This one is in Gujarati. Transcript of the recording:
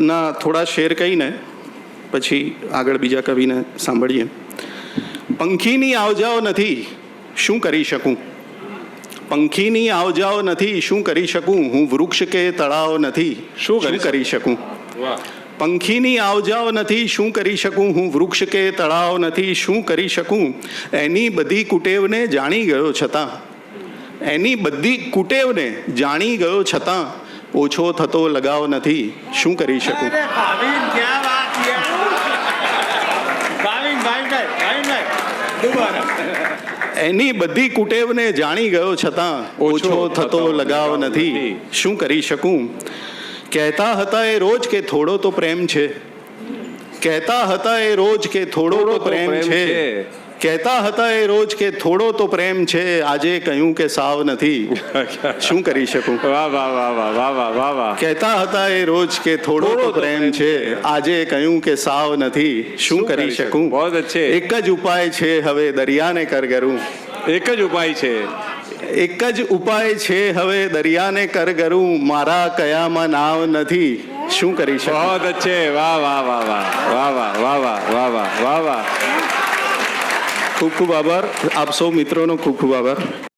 ના થોડા શેર કહીને પછી આગળ બીજા કવિને સાંભળીએ. પંખીની આવજાઓ નથી શું કરી શકું? પંખીની આવજાઓ નથી શું કરી શકું? હું વૃક્ષ કે તળાવ નથી શું કરી કરી શકું? પંખીની આવજાઓ નથી શું કરી શકું? હું વૃક્ષ કે તળાવ નથી શું કરી શકું? એની બધી કુટેવને જાણી ગયો છતાં એની બધી કુટેવને જાણી ગયો છતાં ઓછો થતો લગાવ નથી શું કરી શકું? એની બધી કુટેવને જાણી ગયો છતાં ઓછો થતો લગાવ નથી. શું કરી શકું? કહેતા હતા એ રોજ કે થોડો તો પ્રેમ છે. કહેતા હતા એ રોજ કે થોડો તો પ્રેમ છે. કહેતા હતા એ રોજ કે થોડો તો પ્રેમ છે આજે કહ્યું કે સાવ નથી શું કરી શકું વાહ વાહ વાહ વાહ વાહ વાહ વાહ વાહ કહેતા હતા એ રોજ કે થોડો તો પ્રેમ છે આજે કહ્યું કે સાવ નથી શું કરી શકું બહુ અચ્છે. એક જ ઉપાય છે હવે દરિયાને કરગરું એક જ ઉપાય છે એક જ ઉપાય છે હવે દરિયાને કરગરું મારા કયામાં નાવ નથી શું કરી શકું બહુ અચ્છે વાહ વાહ વાહ વાહ વાહ વાહ વાહ વાહ વાહ વાહ વાહ વાહ ખૂબ ખૂબ આભાર. આપ સૌ મિત્રોનો ખૂબ ખૂબ આભાર.